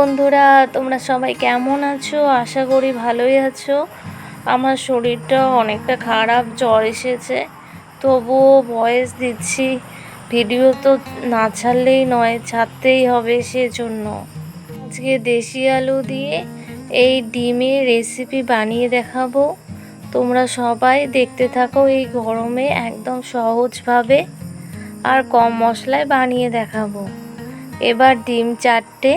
বন্ধুরা, তোমরা সবাই কেমন আছো? আশা করি ভালোই আছো। আমার শরীরটা অনেকটা খারাপ, জ্বর এসেছে। তবুও ভয়েস দিচ্ছি। ভিডিও তো না ছাড়লেই নয়, ছাড়তেই হবে সেজন্য। আজকে দেশি আলু দিয়ে এই ডিমের রেসিপি বানিয়ে দেখাবো। তোমরা সবাই দেখতে থাকো এই গরমে একদম সহজভাবে। আর কম মশলায় বানিয়ে দেখাবো। এবার ডিম চারটে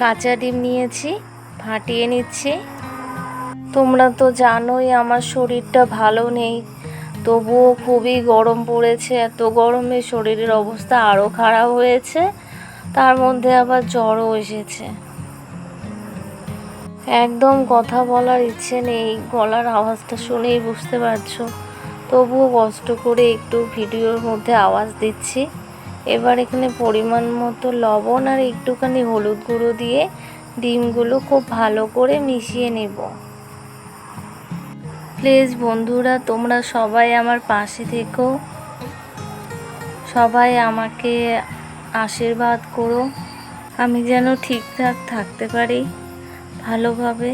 কাঁচা ডিম নিয়েছি, ফাটিয়ে নিচ্ছি। তোমরা তো জানোই আমার শরীরটা ভালো নেই, তবুও খুবই গরম পড়েছে, এত গরমে শরীরের অবস্থা আরও খারাপ হয়েছে, তার মধ্যে আবার জ্বরও এসেছে। একদম কথা বলার ইচ্ছে নেই, গলার আওয়াজটা শুনেই বুঝতে পারছ। তবুও কষ্ট করে একটু ভিডিওর মধ্যে আওয়াজ দিচ্ছি। এবার এখানে পরিমাণ মতো লবণ আর একটুখানি হলুদ গুঁড়ো দিয়ে ডিমগুলো খুব ভালো করে মিশিয়ে নেব। প্লিজ বন্ধুরা, তোমরা সবাই আমার পাশে থেকো। সবাই আমাকে আশীর্বাদ করো। আমি যেন ঠিকঠাক থাকতে পারি ভালোভাবে।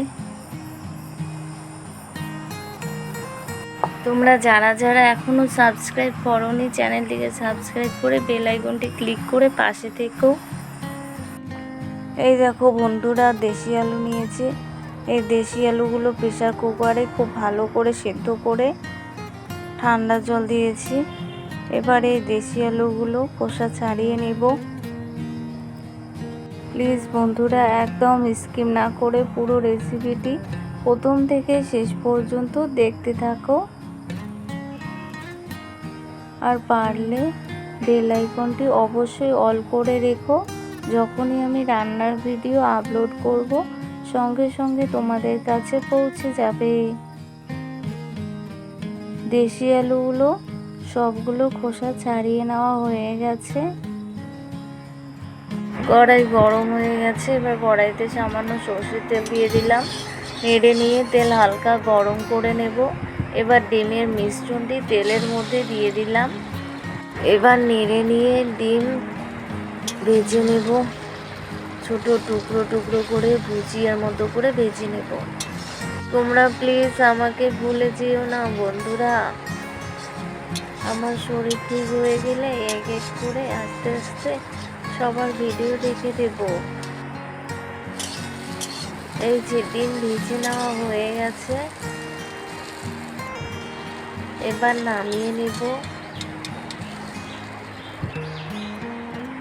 তোমরা যারা যারা এখনও সাবস্ক্রাইব করোনি, চ্যানেলটিকে সাবস্ক্রাইব করে বেল আইকনটি ক্লিক করে পাশে থেকো। এই দেখো বন্ধুরা, দেশি আলু নিয়েছে। এই দেশি আলুগুলো প্রেশার কুকারে খুব ভালো করে সেদ্ধ করে ঠান্ডা জল দিয়েছি। এবার এই দেশি আলুগুলো খোসা ছাড়িয়ে নেব। প্লিজ বন্ধুরা, একদম স্কিম না করে পুরো রেসিপিটি প্রথম থেকে শেষ পর্যন্ত দেখতে থাকো। আর পারলে বেল আইকনটি অবশ্যই অল করে রেখো। যখনই আমি রান্নার ভিডিও আপলোড করব, সঙ্গে সঙ্গে তোমাদের কাছে পৌঁছে যাবে। দেশি আলুগুলো সবগুলো খোসা ছাড়িয়ে নেওয়া হয়ে গেছে। কড়াই গরম হয়ে গেছে, এবার কড়াইতে সামান্য সর্ষের তেল দিয়ে দিলাম। নেড়ে নিয়ে তেল হালকা গরম করে নেব। এবার ডিমের মিশ্রণটি তেলের মধ্যে দিয়ে দিলাম। এবার নেড়ে নিয়ে ডিম ভেজে নেব। ছোট টুকরো টুকরো করে ভুজিয়ার মতো করে ভেজে নেব। তোমরা প্লিজ আমাকে ভুলে যেও না বন্ধুরা। আমার শরীর ঠিক হয়ে গেলে এক এক করে আস্তে আস্তে সবার ভিডিও দেখে দেব। এই যে ডিম ভেজে নেওয়া হয়ে গেছে। এবার নামিয়ে নেব।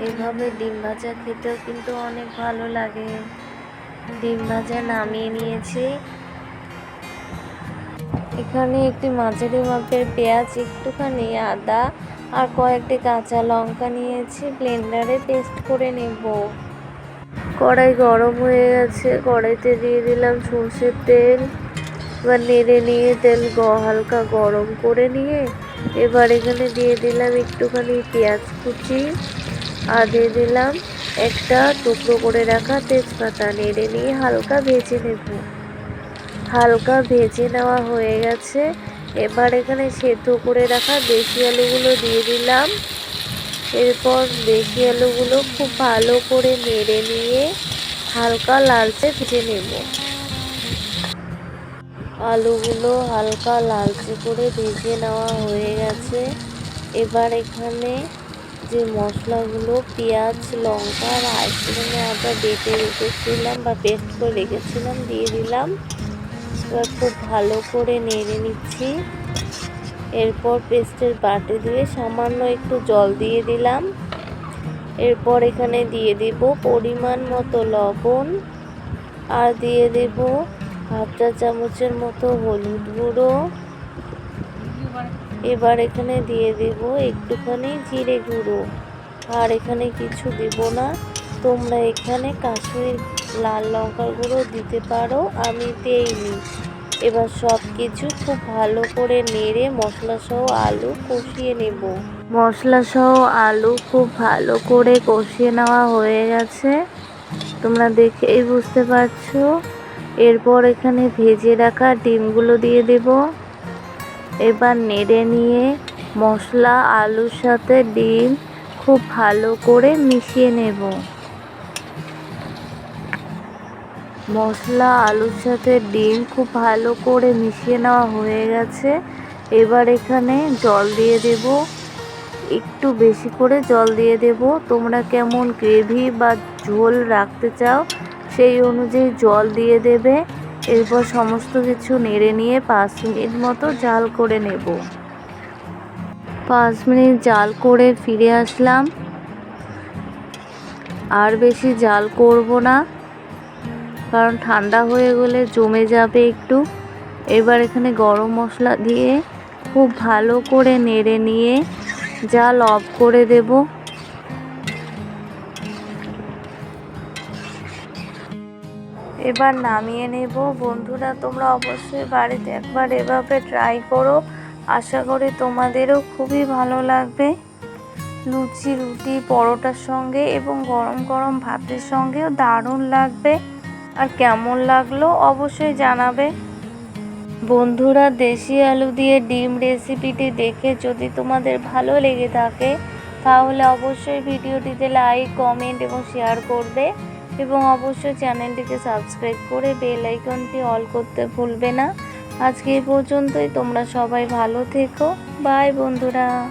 এভাবে ডিম ভাজা খেতেও কিন্তু অনেক ভালো লাগে। ডিম ভাজা নামিয়ে নিয়েছি। এখানে একটি মাঝারি মাপের পেঁয়াজ, একটুখানি আদা আর কয়েকটি কাঁচা লঙ্কা নিয়েছি। ব্লেন্ডারে পেস্ট করে নেব। কড়াই গরম হয়ে গেছে। কড়াইতে দিয়ে দিলাম সর্ষের তেল। এবার নেড়ে নিয়ে তেল গ, হালকা গরম করে নিয়ে এবার এখানে দিয়ে দিলাম একটুখানি পেঁয়াজ কুচি আর দিয়ে দিলাম একটা টুকরো করে রাখা তেজপাতা। নেড়ে নিয়ে হালকা ভেজে নেব। হালকা ভেজে নেওয়া হয়ে গেছে। এবার এখানে সেদ্ধ করে রাখা দেশি আলুগুলো দিয়ে দিলাম। এরপর দেশি আলুগুলো খুব ভালো করে নেড়ে নিয়ে হালকা লালচে ভেজে নেব। আলুগুলো হালকা লালচে করে ভেজে নেওয়া হয়ে গেছে। এবার এখানে যে মশলাগুলো, পেঁয়াজ, লঙ্কা আর আইসক্রিমে আদা বেটে রেখেছিলাম বা পেস্ট করে রেখেছিলাম, দিয়ে দিলাম। এবার খুব ভালো করে নেড়ে নিচ্ছি। এরপর পেস্টের বাটি দিয়ে সামান্য একটু জল দিয়ে দিলাম। এরপর এখানে দিয়ে দেব পরিমাণ মতো লবণ। আর দিয়ে দেব হাফ চামচের মতো হলুদ গুঁড়ো। এবার এখানে দিয়ে দেব একটুখানি জিরে গুঁড়ো। আর এখানে কিছু দেব না। তোমরা এখানে কাশ্মীর লাল লঙ্কার গুঁড়ো দিতে পারো, আমি দেইনি। এবার সব কিছু খুব ভালো করে নেড়ে মশলা সহ আলু কষিয়ে নেব। মশলা সহ আলু খুব ভালো করে কষিয়ে নেওয়া হয়ে গেছে। তোমরা দেখেই বুঝতে পারছ? এরপর এখানে ভেজে রাখা ডিমগুলো দিয়ে দেব। এবার নেড়ে নিয়ে মশলা, আলুর সাথে ডিম খুব ভালো করে মিশিয়ে নেব। মশলা, আলুর সাথে ডিম খুব ভালো করে মিশিয়ে নেওয়া হয়ে গেছে। এবার এখানে জল দিয়ে দেব। একটু বেশি করে জল দিয়ে দেব। তোমরা কেমন গ্রেভি বা ঝোল রাখতে চাও সেই অনুযায়ী জল দিয়ে দেবে। এরপর সমস্ত কিছু নেড়ে নিয়ে পাঁচ মিনিট মতো জাল করে নেব। পাঁচ মিনিট জাল করে ফিরে আসলাম। আর বেশি জাল করব না, কারণ ঠান্ডা হয়ে গেলে জমে যাবে একটু। এবার এখানে গরম মশলা দিয়ে খুব ভালো করে নেড়ে নিয়ে জাল অফ করে দেব। এবার নামিয়ে নেব। বন্ধুরা, তোমরা অবশ্যই বাড়িতে একবার এভাবে ট্রাই করো। আশা করি তোমাদেরও খুবই ভালো লাগবে। লুচি, রুটি, পরোটার সঙ্গে এবং গরম গরম ভাতের সঙ্গেও দারুণ লাগবে। আর কেমন লাগল অবশ্যই জানাবে। বন্ধুরা, দেশি আলু দিয়ে ডিম রেসিপিটি দেখে যদি তোমাদের ভালো লেগে থাকে, তাহলে অবশ্যই ভিডিওটিতে লাইক কমেন্ট এবং শেয়ার করবে। এবং অবশ্যই চ্যানেলটিকে সাবস্ক্রাইব করে বেল আইকনটি অল করতে ভুলবে না। আজকে এই পর্যন্তই, তোমরা সবাই ভালো থেকো। বাই বন্ধুরা।